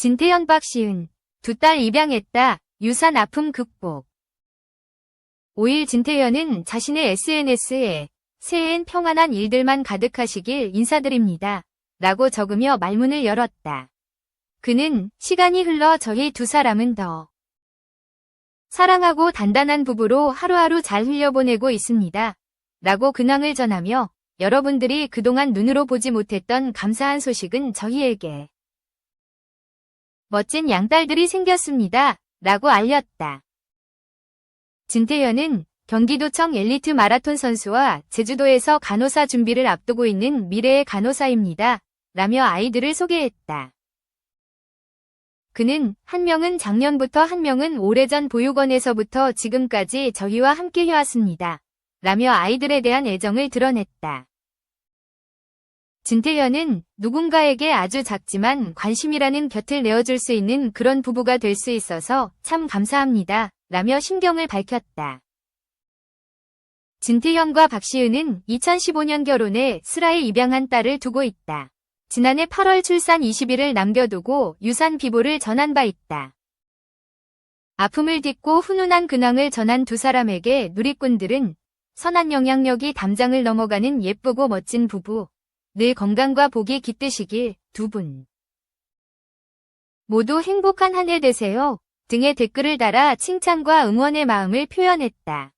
진태현 박시은 두 딸 입양했다. 유산 아픔 극복. 5일 진태현은 자신의 SNS에 새해엔 평안한 일들만 가득하시길 인사드립니다. 라고 적으며 말문을 열었다. 그는 시간이 흘러 저희 두 사람은 더 사랑하고 단단한 부부로 하루하루 잘 흘려보내고 있습니다. 라고 근황을 전하며 여러분들이 그동안 눈으로 보지 못했던 감사한 소식은 저희에게 멋진 양딸들이 생겼습니다. 라고 알렸다. 진태현은 경기도청 엘리트 마라톤 선수와 제주도에서 간호사 준비를 앞두고 있는 미래의 간호사입니다. 라며 아이들을 소개했다. 그는 한 명은 작년부터 한 명은 오래전 보육원에서부터 지금까지 저희와 함께 해왔습니다. 라며 아이들에 대한 애정을 드러냈다. 진태현은 누군가에게 아주 작지만 관심이라는 곁을 내어줄 수 있는 그런 부부가 될 수 있어서 참 감사합니다. 라며 심경을 밝혔다. 진태현과 박시은은 2015년 결혼해 슬아에 입양한 딸을 두고 있다. 지난해 8월 출산 20일을 남겨두고 유산 비보를 전한 바 있다. 아픔을 딛고 훈훈한 근황을 전한 두 사람에게 누리꾼들은 선한 영향력이 담장을 넘어가는 예쁘고 멋진 부부, 늘 건강과 복이 깃드시길 두 분. 모두 행복한 한 해 되세요. 등의 댓글을 달아 칭찬과 응원의 마음을 표현했다.